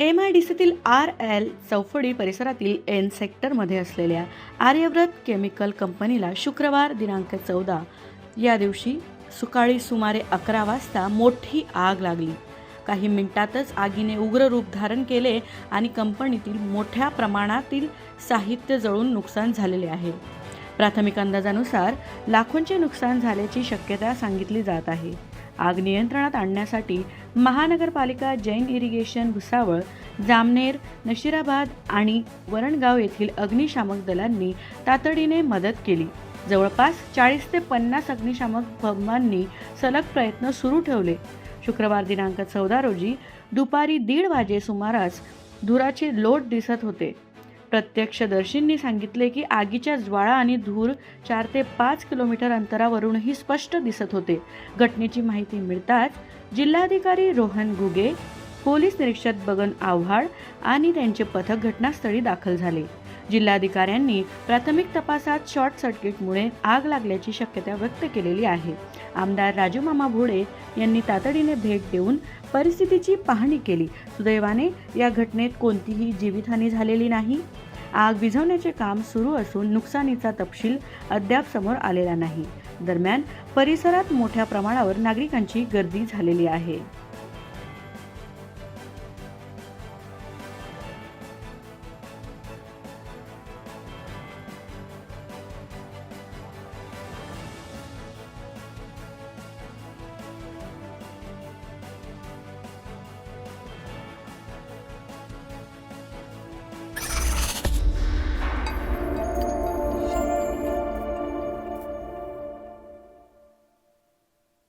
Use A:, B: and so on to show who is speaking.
A: M I D सीतील R L चौफडी परिसरातील एन सेक्टरमध्ये असलेल्या आर्यव्रत केमिकल कंपनीला शुक्रवार दिनांक चौदा या दिवशी सकाळी सुमारे अकरा वाजता मोठी आग लागली. काही मिनिटातच आगीने उग्र रूप धारण केले आणि कंपनीतील मोठ्या प्रमाणातील साहित्य जळून नुकसान झालेले आहे. प्राथमिक अंदाजानुसार लाखोंचे नुकसान झाल्याची शक्यता सांगितली जात आहे. आग नियंत्रणात आणण्यासाठी महानगरपालिका जैन इरिगेशन भुसावळ जामनेर नशिराबाद आणि वरणगाव येथील अग्निशामक दलांनी तातडीने मदत केली. जवळपास चाळीस ते पन्नास अग्निशामक बंबांनी सलग प्रयत्न सुरू ठेवले. शुक्रवार दिनांक चौदा रोजी दुपारी दीड वाजे सुमारास धुराचे लोट दिसत होते. प्रत्यक्षदर्शींनी सांगितले की आगीच्या ज्वाळा आणि धूर चार ते पाच किलोमीटर अंतरावरूनही स्पष्ट दिसत होते. घटनेची माहिती मिळताच जिल्हाधिकारी रोहन घुगे पोलीस निरीक्षक बगन आव्हाड आणि त्यांचे पथक घटनास्थळी दाखल झाले. जिल्हाधिकाऱ्यांनी प्राथमिक तपासात शॉर्ट सर्किटमुळे आग लागल्याची शक्यता व्यक्त केलेली आहे. आमदार राजूमामा भोळे यांनी तातडीने भेट देऊन परिस्थितीची पाहणी केली. सुदैवाने या घटनेत कोणतीही जीवितहानी झालेली नाही. आग विझवण्याचे काम सुरू असून नुकसानीचा तपशील अद्याप समोर आलेला नाही. दरम्यान परिसरात मोठ्या प्रमाणावर नागरिकांची गर्दी झालेली आहे.